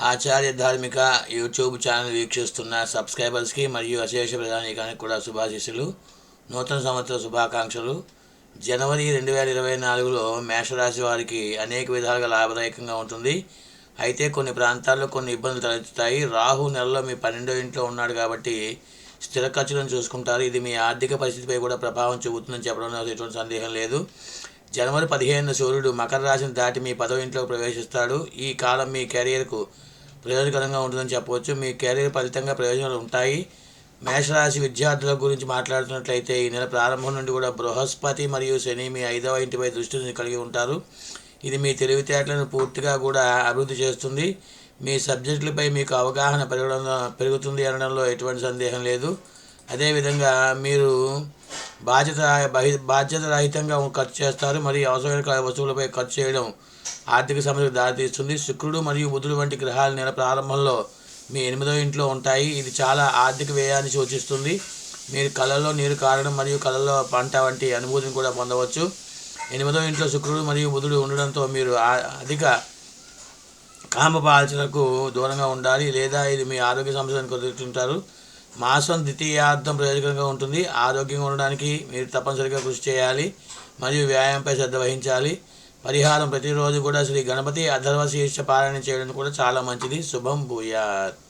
ఆచార్య ధార్మిక YouTube channel వీక్షిస్తున్న సబ్స్క్రైబర్స్కి మరియు అశేష ప్రధానికానికి కూడా శుభాశీస్సులు. నూతన సంవత్సర శుభాకాంక్షలు. జనవరి రెండు వేల ఇరవై నాలుగులో మేషరాశి వారికి అనేక విధాలుగా లాభదాయకంగా ఉంటుంది. అయితే కొన్ని ప్రాంతాల్లో కొన్ని ఇబ్బందులు తలెత్తుతాయి. రాహు నెలలో మీ పన్నెండో ఇంట్లో ఉన్నాడు కాబట్టి స్థిర ఖర్చులను చూసుకుంటారు. ఇది మీ ఆర్థిక పరిస్థితిపై కూడా ప్రభావం చూపుతుందని చెప్పడంలో ఎటువంటి సందేహం లేదు. జనవరి పదిహేను సూర్యుడు మకర రాశిని దాటి మీ పదవ ఇంట్లోకి ప్రవేశిస్తాడు. ఈ కాలం మీ కెరియర్కు ప్రయోజనకరంగా ఉంటుందని చెప్పవచ్చు. మీ కెరీర్ ఫలితంగా ప్రయోజనాలు ఉంటాయి. మేషరాశి విద్యార్థుల గురించి మాట్లాడుతున్నట్లయితే ఈ నెల ప్రారంభం నుండి కూడా బృహస్పతి మరియు శని మీ ఐదవ ఇంటిపై దృష్టిని కలిగి ఉంటారు. ఇది మీ తెలివితేటలను పూర్తిగా కూడా అభివృద్ధి చేస్తుంది. మీ సబ్జెక్టులపై మీకు అవగాహన పెరగడం పెరుగుతుంది అనడంలో ఎటువంటి సందేహం లేదు. అదేవిధంగా మీరు బాధ్యత బహి బాధ్యత రహితంగా ఖర్చు చేస్తారు. మరియు అవసరమైన వస్తువులపై ఖర్చు చేయడం ఆర్థిక సమస్యకు దారితీస్తుంది. శుక్రుడు మరియు బుధుడు వంటి గ్రహాలు నెల ప్రారంభంలో మీ ఎనిమిదో ఇంట్లో ఉంటాయి. ఇది చాలా ఆర్థిక వ్యయాన్ని సూచిస్తుంది. మీరు కళల్లో నీరు కారడం మరియు కళల్లో పంట వంటి అనుభూతిని కూడా పొందవచ్చు. ఎనిమిదో ఇంట్లో శుక్రుడు మరియు బుధుడు ఉండడంతో మీరు అధిక కామపాల్చలకు దూరంగా ఉండాలి లేదా ఇది మీ ఆరోగ్య సమస్యలను కుదురుతుంటారు మాసం ద్వితీయార్థం ప్రయోజకంగా ఉంటుంది. ఆరోగ్యంగా ఉండడానికి మీరు తప్పనిసరిగా కృషి చేయాలి. మరియు వ్యాయామంపై శ్రద్ధ వహించాలి. పరిహారం ప్రతిరోజు కూడా శ్రీ గణపతి అధర్వశీర్ష పారాయణ చేయడం కూడా చాలా మంచిది. శుభం భూయాత్.